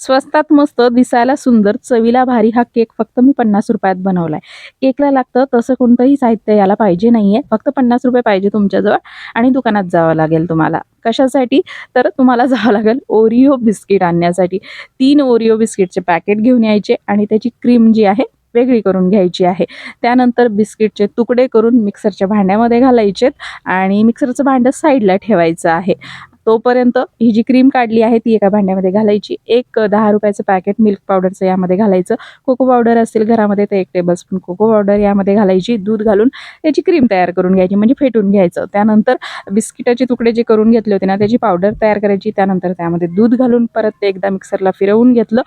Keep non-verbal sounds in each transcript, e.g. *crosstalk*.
स्वस्तात मस्त दिसायला सुंदर चवीला भारी हा केक फक्त मी पन्नास रुपयात बनवलाय. केकला लागतं तसं कोणतंही साहित्य याला पाहिजे नाहीये फक्त पन्नास रुपये पाहिजे तुमच्याजवळ आणि दुकानात जावं लागेल तुम्हाला. कशासाठी? तर तुम्हाला *laughs* जावं लागेल ओरिओ बिस्किट आणण्यासाठी. तीन ओरिओ बिस्किटचे पॅकेट घेऊन यायचे आणि त्याची क्रीम जी आहे वेगळी करून घ्यायची आहे. त्यानंतर बिस्किटचे तुकडे करून मिक्सरच्या भांड्यामध्ये घालायचेत आणि मिक्सरचं भांडं साईडला ठेवायचं आहे. तोपर्यंत ही जी क्रीम काढली आहे ती एका भांड्यामध्ये घालायची. एक दहा रुपयाचं पॅकेट मिल्क पावडरचं यामध्ये घालायचं. कोको पावडर असेल घरामध्ये तर एक टेबलस्पून कोको पावडर यामध्ये घालायची. दूध घालून त्याची क्रीम तयार करून घ्यायची म्हणजे फेटून घ्यायचं. त्यानंतर बिस्किटाचे तुकडे जे करून घेतले होते ना त्याची पावडर तयार करायची. त्यानंतर त्यामध्ये दूध घालून परत ते एकदा मिक्सरला फिरवून घेतलं.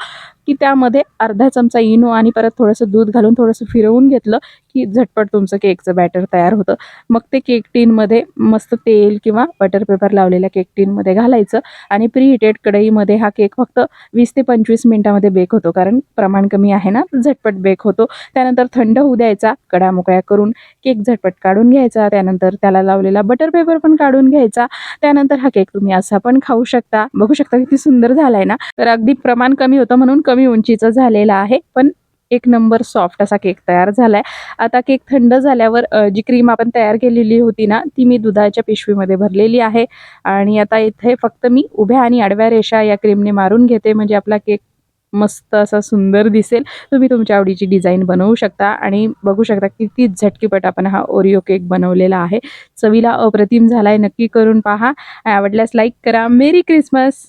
की त्यामध्ये अर्धा चमचा इनो आणि परत थोडंसं दूध घालून थोडंसं फिरवून घेतलं की झटपट तुमचं केकचं बॅटर तयार होतं. मग ते केक टीनमध्ये मस्त तेल किंवा बटर पेपर लावलेल्या केक टीनमध्ये घालायचं आणि प्री हिटेड कढईमध्ये हा केक फक्त वीस ते पंचवीस मिनिटामध्ये बेक होतो कारण प्रमाण कमी आहे ना झटपट बेक होतो. त्यानंतर थंड होऊ द्यायचा कडा मोकळ्या करून केक झटपट काढून घ्यायचा त्यानंतर त्याला लावलेला बटर पेपर पण काढून घ्यायचा त्यानंतर हा केक तुम्ही असा पण खाऊ शकता. बघू शकता किती सुंदर झालाय ना? तर अगदी प्रमाण कमी होतं म्हणून कमी उंचीचं झालेलं आहे. पण एक नंबर सॉफ्ट असा केक तयार झालाय. आता केक थंड झाल्यावर जी क्रीम आपण तयार केलेली होती ना ती मी दुधाच्या पिशवीमध्ये भरलेली आहे. आणि आता इथे फक्त मी उभ्या आणि आडव्या रेषा या क्रीमने मारून घेते. म्हणजे आपला केक मस्त असा सुंदर दिसेल. तुम्ही तुमच्या आवडीची डिझाईन बनवू शकता. आणि बघू शकता किती झटकीपट आपण हा ओरिओ केक बनवलेला आहे. चवीला अप्रतिम झालाय. नक्की करून पहा. आवडल्यास लाईक करा. मेरी क्रिसमस